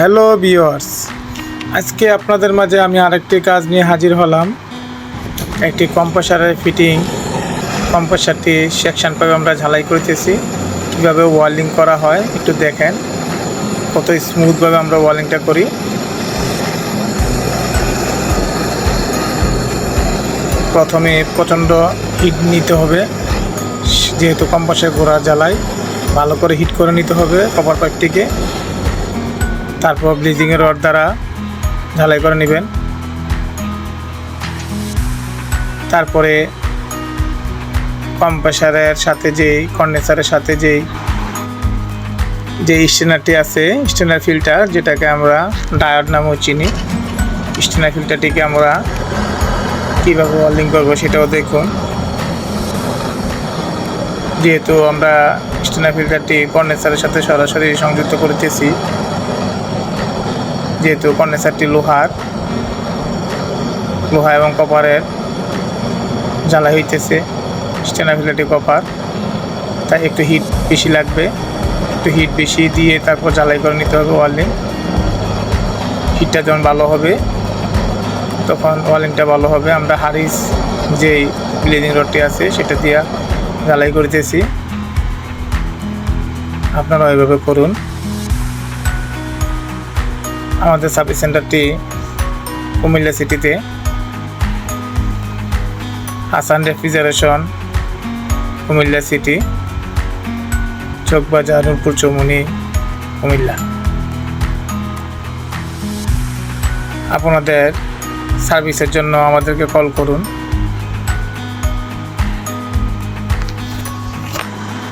Hello viewers, আজকে আপনাদের মাঝে আমি আরেকটি কাজ নিয়ে হাজির হলাম। একটি কম্পাসারের ফিটিং, কম্পাসারটি সেকশন পাবে আমরা ঝালাই করতেছি। কীভাবে ওয়ার্লিং করা হয় একটু দেখেন, কত স্মুথভাবে আমরা ওয়ার্লিংটা করি। প্রথমে প্রচণ্ড হিট নিতে হবে, যেহেতু কম্পাসের ঘোড়া জ্বালাই, ভালো করে হিট করে নিতে হবে কপার পাইপটিকে তারপর ব্লিচিংয়ের রড দ্বারা ঝালাই করে নেবেন। তারপরে কম্প্রেসারের সাথে যেই কন্ডেন্সারের সাথে যেই যে স্টেনারটি আছে স্টেনার ফিল্টার যেটাকে আমরা ডায়োড নামেও চিনি স্টেনার ফিল্টারটিকে আমরা কীভাবে ওয়ার্লিং করব সেটাও দেখুন। যেহেতু আমরা স্টেনার ফিল্টারটি কন্ডেন্সারের সাথে সরাসরি সংযুক্ত করতেছি যেহেতু কন্ডেন্সারটি লোহার, লোহা এবং কপারের জ্বালা হইতেছে স্টেনার ফিল্টারটি কপার। তাই একটু হিট বেশি লাগবে, একটু হিট বেশি দিয়ে তারপর জ্বালাই করে নিতে হবে ওয়ার্লিং হিটটা যখন ভালো হবে, তখন ওয়ার্লিংটা ভালো হবে। আমরা হারিস যেই ব্লিডিং রডটি আছে, সেটা দিয়ে জ্বালাই করিতেছি আপনারা ওইভাবে করুন। আমাদের সার্ভিস সেন্টারটি কুমিল্লা সিটিতে হাসান রেফ্রিজারেশন কুমিল্লা সিটি চকবাজার নূরপুর চৌমুনি কুমিল্লা। আপনাদের সার্ভিসের জন্য আমাদেরকে কল করুন।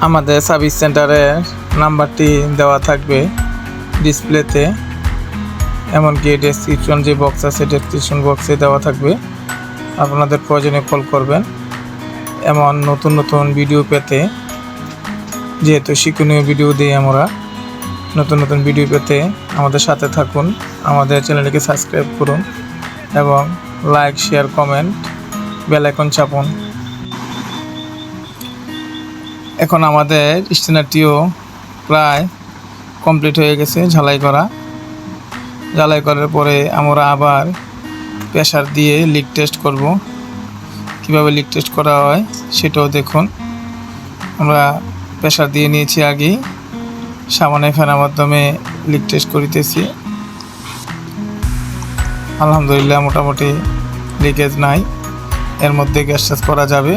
আমাদের সার্ভিস সেন্টারের নাম্বারটি দেওয়া থাকবে ডিসপ্লেতে এমনকি ডেসক্রিপশন যে বক্স আছে ডেসক্রিপশন বক্সে দেওয়া থাকবে। আপনাদের প্রয়োজনে কল করবেন। এমন নতুন নতুন ভিডিও পেতে, যেহেতু শিক্ষণীয় ভিডিও দিই আমরা, নতুন নতুন ভিডিও পেতে আমাদের সাথে থাকুন, আমাদের চ্যানেলটিকে সাবস্ক্রাইব করুন এবং like share comment bell icon চাপুন। এখন আমাদের স্টেনারটিও প্রায় কমপ্লিট হয়ে গেছে, ঝালাই করা। ঝালাই করার পরে আমরা আবার প্রেশার দিয়ে লিক টেস্ট করব। কীভাবে লিক টেস্ট করা হয় সেটাও দেখুন। আমরা প্রেশার দিয়ে নিয়েছি আগেই সামনে ফ্যানের মাধ্যমে লিক টেস্ট করিতেছি। আলহামদুলিল্লাহ মোটামুটি লিকেজ নাই। এর মধ্যে গ্যাস ট্যাস করা যাবে।